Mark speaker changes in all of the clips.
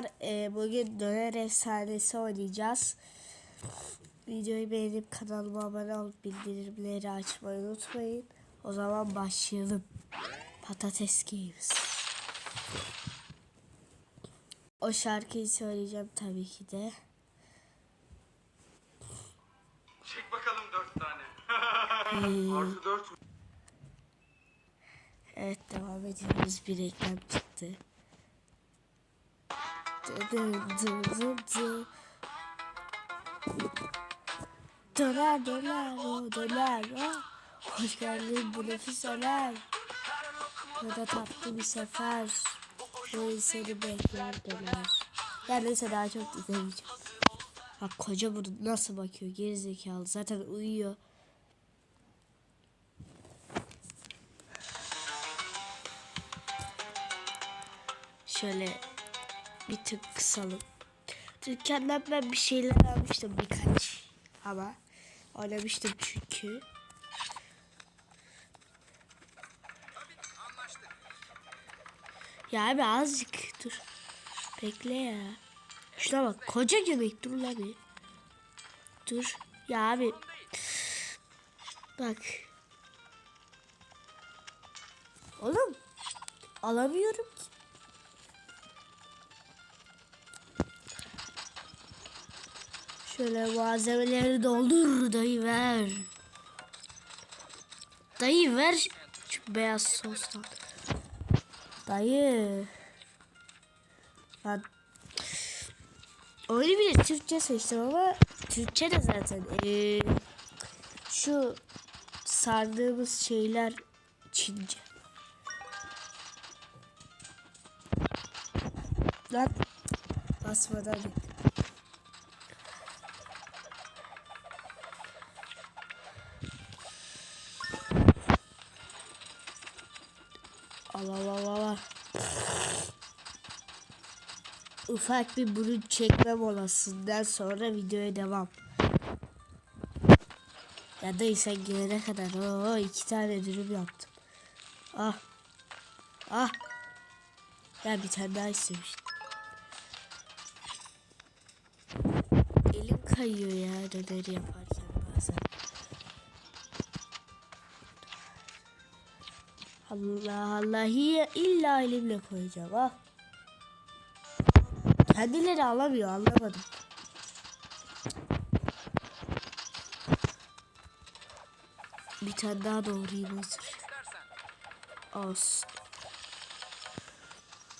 Speaker 1: e, bugün döner efsanesi oynayacağız. Videoyu beğenip kanalıma abone olup bildirimleri açmayı unutmayın. O zaman başlayalım. Patates Games. O şarkıyı söyleyeceğim tabii ki de.
Speaker 2: Çek bakalım dört tane. Artı dört.
Speaker 1: Evet devam ediyoruz. Bir reklam çıktı. Döner döner o döner o. Hoş geldin bu nefis öner. Ya da tatlı bir sefer. Bu seni bekler döner. Ya neyse daha çok izlemeyeceğim. Bak koca bunu nasıl bakıyor gerizekalı zaten uyuyor. Şöyle bir tık kısalım. Dükkandan ben bir şeyler almıştım birkaç. Ama oynamıştım çünkü. Ya abi azıcık dur. Bekle ya. Şuna bak koca göbek dur la bir. Dur. Ya abi. Bak. Oğlum. Alamıyorum Şöyle malzemeleri doldur dayı ver. Dayı ver şu beyaz sostan. Dayı. Ben oyunu bile Türkçe seçtim ama Türkçe de zaten. Ee, şu sardığımız şeyler Çince. Lan basmadan git. Ufak bir burun çekme molasından sonra videoya devam. Ya da sen gelene kadar o iki tane dürüm yaptım. Ah. Ah. Ya bir tane daha istemiştim. Elim kayıyor ya döneri yaparken bazen. Allah Allah illa elimle koyacağım ha. Kendileri alamıyor anlamadım. Bir tane daha doğrayayım hazır. Olsun.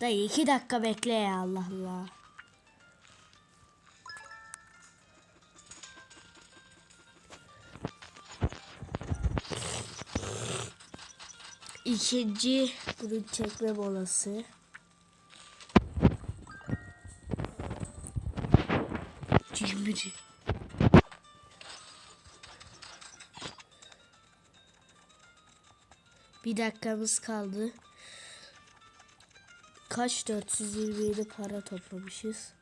Speaker 1: Dayı iki dakika bekle ya Allah Allah. İkinci burun çekme molası. Cimri. Bir dakikamız kaldı. Kaç 427 para toplamışız.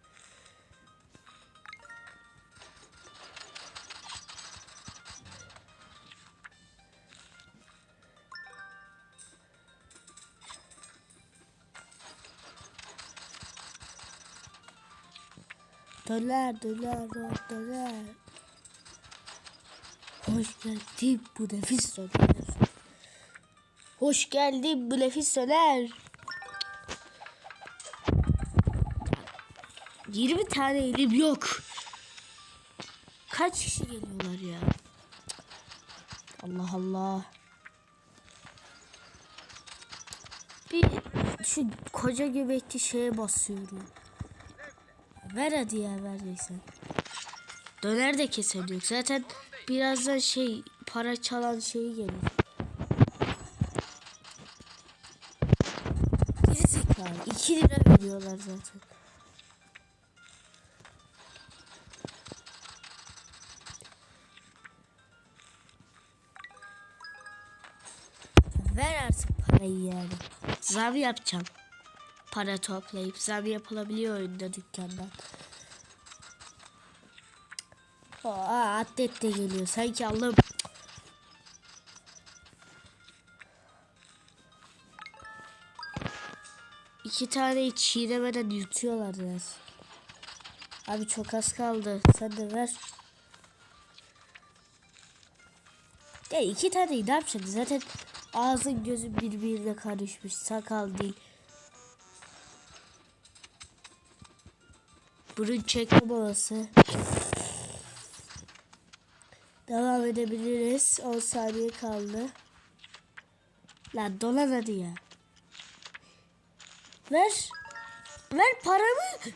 Speaker 1: Döner o döner. Hoş geldin bu nefis döner. Hoş geldin bu nefis döner. 20 tane elim yok. Kaç kişi geliyorlar ya? Allah Allah. Bir şu koca göbekli şeye basıyorum. Ver hadi ya vereceksen. Döner de kesemiyor. Zaten birazdan şey para çalan şeyi gelir. Gerizekalı. 2 lira veriyorlar zaten. Ver artık parayı yani. Zam yapacağım. Para toplayıp zam yapılabiliyor oyunda dükkandan. Aa, atlet de geliyor. Sanki Allah'ım. iki tane çiğnemeden yutuyorlar biraz. Abi çok az kaldı. Sen de ver. Ya iki tane ne yapacaksın? Zaten ağzın gözün birbirine karışmış. Sakal değil. Burun çekme molası. Devam edebiliriz. 10 saniye kaldı. Lan dolan hadi ya. Ver. Ver paramı.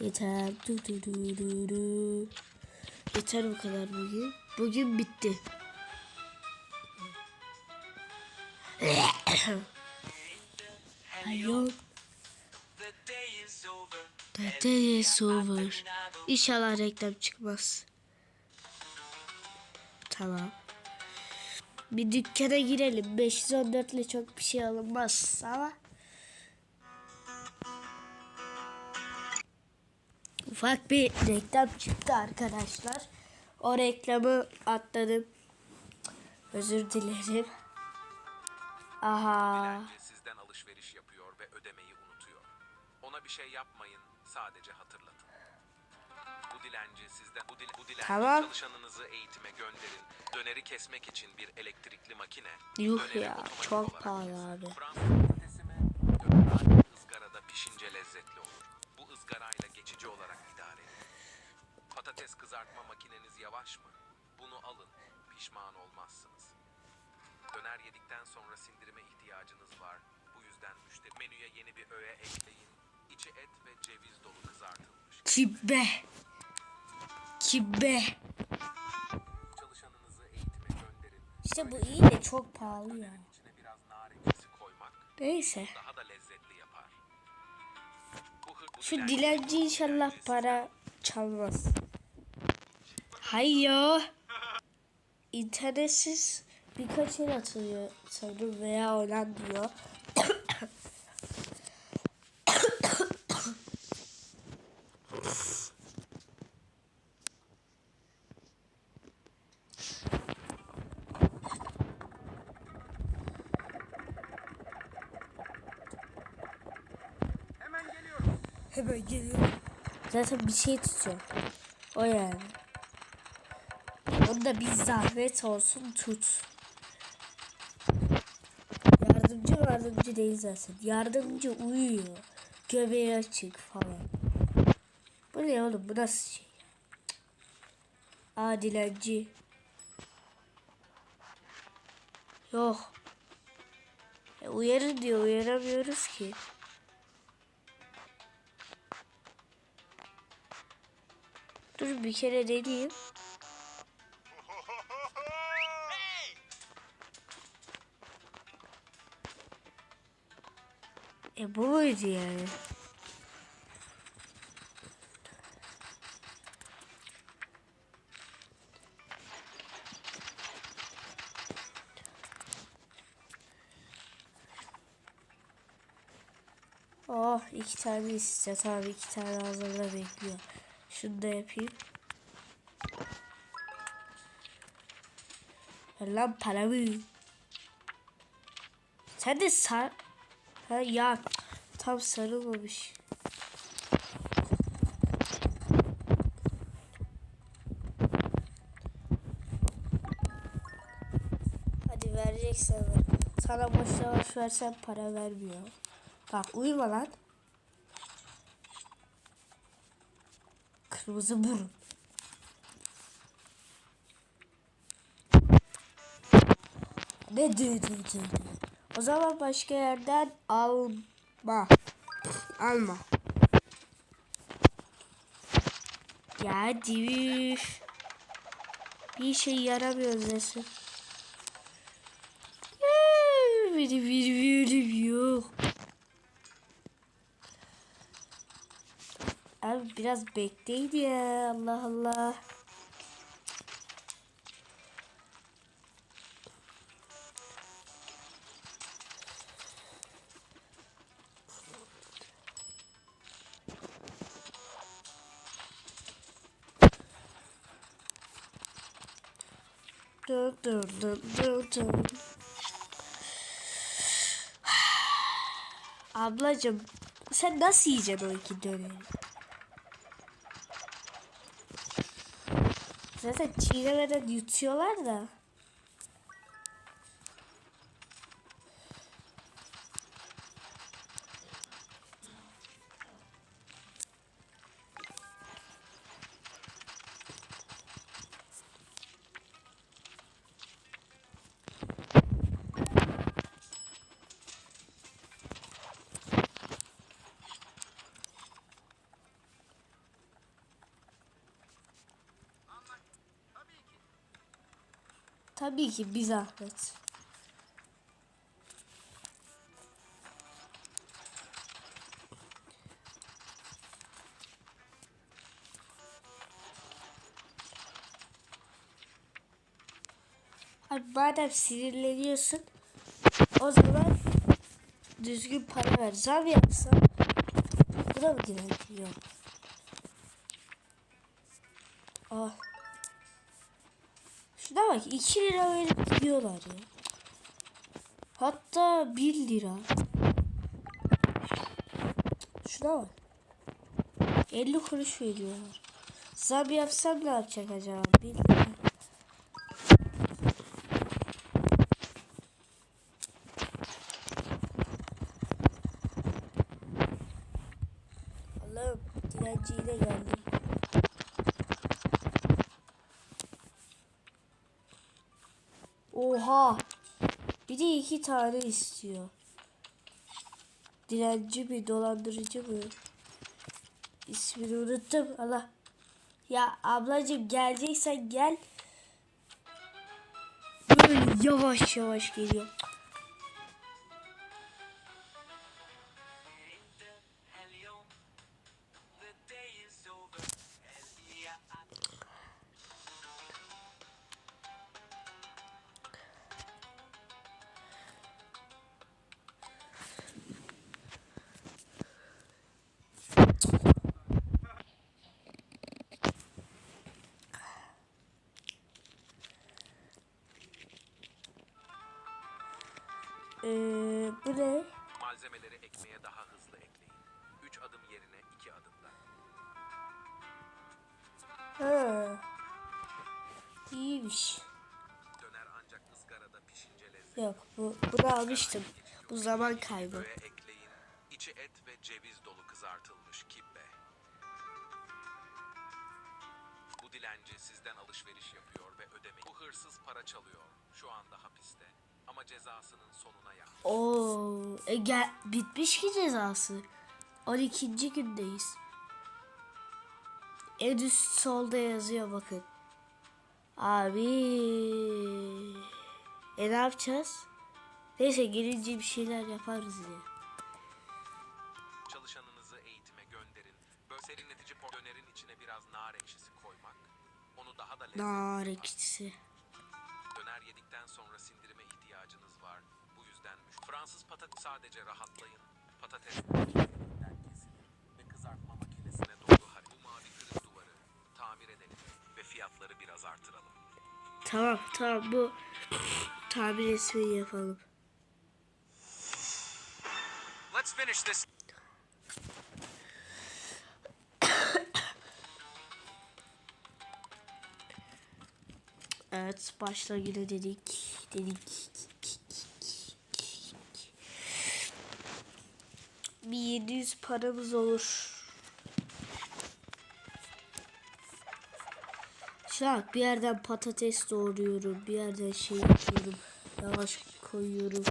Speaker 1: Yeter. Du, du, du, du, du. Yeter bu kadar bugün. Bugün bitti. Hayır. The day is over. İnşallah reklam çıkmaz. Tamam. Bir dükkana girelim. 514 ile çok bir şey alınmaz ama. Ufak bir reklam çıktı arkadaşlar. O reklamı atladım. Özür dilerim. Aha.
Speaker 3: Sizden alışveriş yapıyor ve ödemeyi unutuyor. Ona bir şey yapmayın, sadece hatırlatın. Bu dilenci sizden bu, dil, bu dilenci
Speaker 1: Tamam.
Speaker 3: çalışanınızı eğitime gönderin. Döneri kesmek için bir elektrikli makine.
Speaker 1: Yuh
Speaker 3: döneri
Speaker 1: ya,
Speaker 3: otomatik
Speaker 1: çok
Speaker 3: olarak
Speaker 1: pahalı abi.
Speaker 3: Fransız patatesi mi? Döner ızgarada pişince lezzetli olur. Bu ızgarayla geçici olarak idare edin. Patates kızartma makineniz yavaş mı? Bunu alın, pişman olmazsınız. Döner yedikten sonra sindirime ihtiyacınız var. Bu yüzden müşteri menüye yeni bir öğe ekleyin. İçi et ve ceviz dolu kızartılmış.
Speaker 1: Kibe. Kibe.
Speaker 3: Çalışanınızı eğitime gönderin.
Speaker 1: İşte bu iyi de çok pahalı ya.
Speaker 3: İçine biraz nar ekşisi koymak
Speaker 1: Neyse.
Speaker 3: daha da lezzetli yapar. Bu, hı- bu
Speaker 1: Şu
Speaker 3: dilenci-
Speaker 1: dilenci inşallah para çalmaz. Hayır. İnternetsiz birkaç el atılıyor sanırım veya olan diyor.
Speaker 2: Hemen
Speaker 1: Hemen geliyorum. Zaten bir şey tutuyor. O yani. Onda bir zahmet olsun tut. Yardımcı yardımcı değil zaten. Yardımcı uyuyor. Göbeği açık falan. Bu ne oğlum bu nasıl şey? Aa dilenci. Yok. E, uyarın diyor uyaramıyoruz ki. Dur bir kere deneyeyim. E bu muydu yani? Oh iki tane istiyor. Tamam iki tane hazırda bekliyor. Şunu da yapayım. Ver lan paramı. Sen de sar... Ha ya tam sarılmamış. Hadi vereceksen ver. Sana boş yavaş versen para vermiyor. Bak uyuma lan. Kırmızı burun. Ne diyor diyor. O zaman başka yerden alma. Alma. Ya diviş. Bir şey yaramıyor desin. Benim bir bir yok. Abi biraz bekleyin ya. Allah Allah. Dun dun dun dun dun. Ablacım sen nasıl yiyeceksin o iki döneri? Zaten çiğnemeden yutuyorlar da. Tabii ki bir zahmet. Abi madem sinirleniyorsun o zaman düzgün para ver. Zam yapsam buna mı girer? 2 lira verip gidiyorlar ya. Hatta 1 lira. Şuna bak. 50 kuruş veriyorlar. Zam yapsam ne yapacak acaba? 1 lira. Tane istiyor. Dilenci mi dolandırıcı mı? İsmini unuttum. Allah. Ya ablacığım geleceksen gel. Böyle yavaş yavaş geliyor. Ee, bu ne?
Speaker 3: Malzemeleri ekmeğe daha hızlı ekleyin. 3 adım yerine 2 adımda.
Speaker 1: Ha. İyiymiş.
Speaker 3: Döner ancak ızgarada pişince lezzet.
Speaker 1: Yok bu bunu almıştım. Bu zaman kaybı.
Speaker 3: Köye ekleyin. İçi et ve ceviz dolu kızartılmış kibbe. Bu dilenci sizden alışveriş yapıyor ve ödemeyi. Bu hırsız para çalıyor. Şu anda hapiste. Ama cezasının sonuna yakın.
Speaker 1: Oo, e gel, bitmiş ki cezası. 12. gündeyiz. En üst solda yazıyor bakın. Abi. E ne yapacağız? Neyse gelince bir şeyler yaparız ya.
Speaker 3: Çalışanınızı eğitime gönderin. Böyle serinletici dönerin içine biraz nar ekşisi koymak. Onu daha da lezzetli
Speaker 1: Nar ekşisi.
Speaker 3: Fransız patates sadece rahatlayın. Patates kesilir ve kızartma makinesine doğru har- Bu mavi kırık duvarı tamir edelim ve fiyatları biraz artıralım.
Speaker 1: Tamam tamam bu tabir resmini yapalım.
Speaker 3: Let's finish this.
Speaker 1: Evet başla yine dedik. Dedik. Bir 700 paramız olur. Şak bir yerden patates doğruyorum. Bir yerden şey yapıyorum. Yavaş koyuyorum.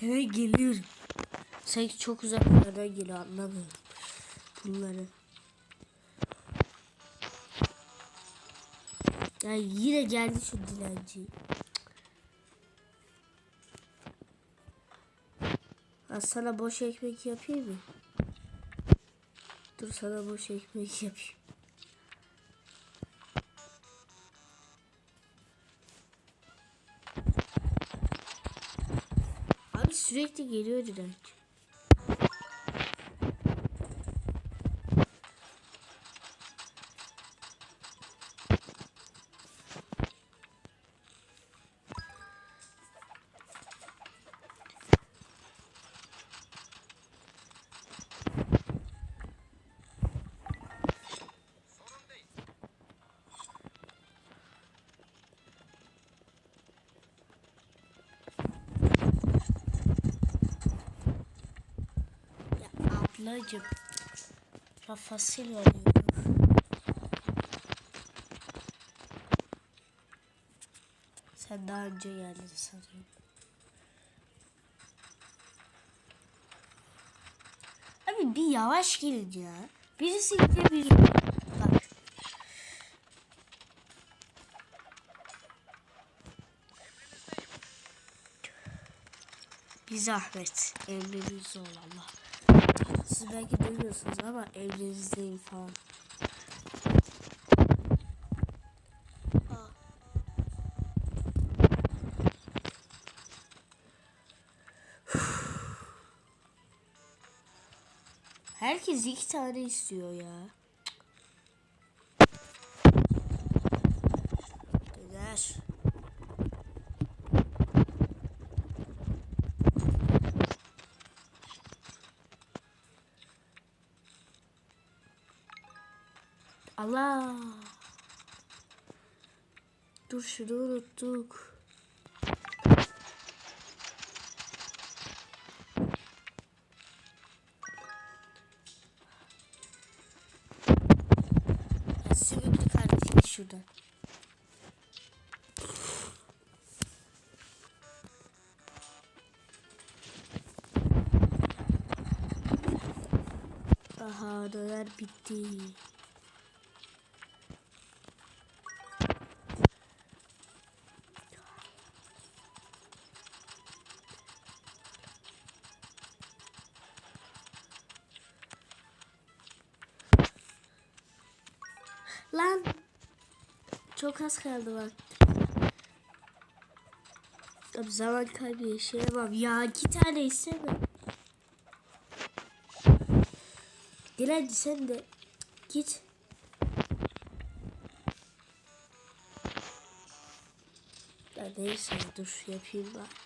Speaker 3: Hemen geliyorum.
Speaker 1: Sanki çok uzaklardan geliyor anlamıyorum. Bunları. Ya yine geldi şu dilenci. Ha, sana boş ekmek yapayım mı? Dur sana boş ekmek yapayım. Abi sürekli geliyor direnç. Ablacım. Ben fasulye alıyorum. Sen daha önce geldin sanıyorum. Abi bir yavaş gelin ya. Birisi gidebilir. Bak. Bir zahmet. Emrinizde ol Allah. Siz belki duymuyorsunuz ama emrinizdeyim falan. Herkes iki tane istiyor ya. Allah. Dur şunu unuttuk. Sümüklü kardeşim şuradan. Aha döner bitti. Çok az kaldı bak. Tabii zaman kaybı yaşayamam. Ya iki tane istemem. Dilenci sen de git. Ya neyse dur yapayım ben.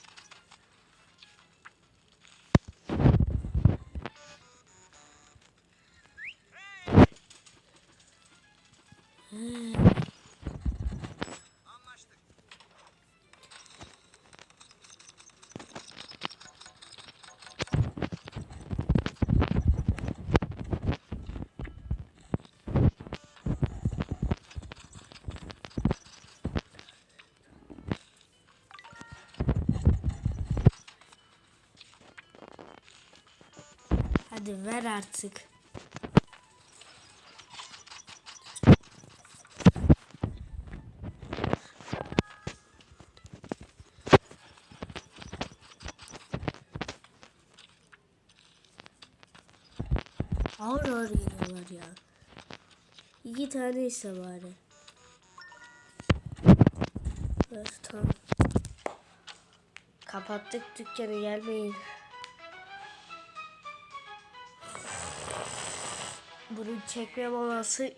Speaker 1: Hadi ver artık. Ağır ağır geliyorlar ya. İki tane ise bari. Evet tamam. Kapattık dükkanı gelmeyin. Bunun çekme molası 3.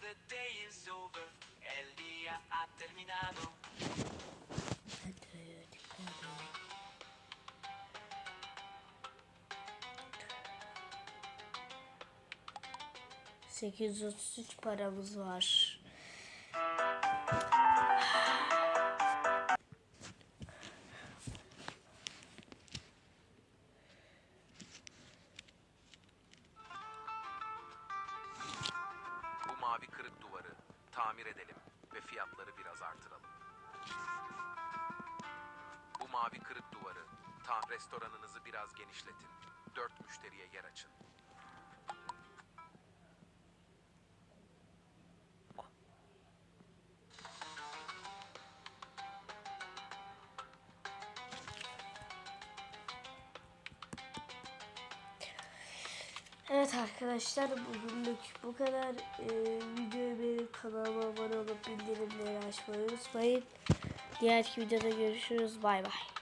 Speaker 4: The day is over, el día ha terminado.
Speaker 1: Sekiz otuz üç paramız var.
Speaker 3: Kırık duvarı tamir edelim ve fiyatları biraz artıralım. Bu mavi kırık duvarı tam restoranınızı biraz genişletin. Dört müşteriye yer açın.
Speaker 1: Arkadaşlar bugünlük bu kadar. Ee, videoyu beğenip kanalıma abone olup bildirimleri açmayı unutmayın. Diğer videoda görüşürüz. Bay bay.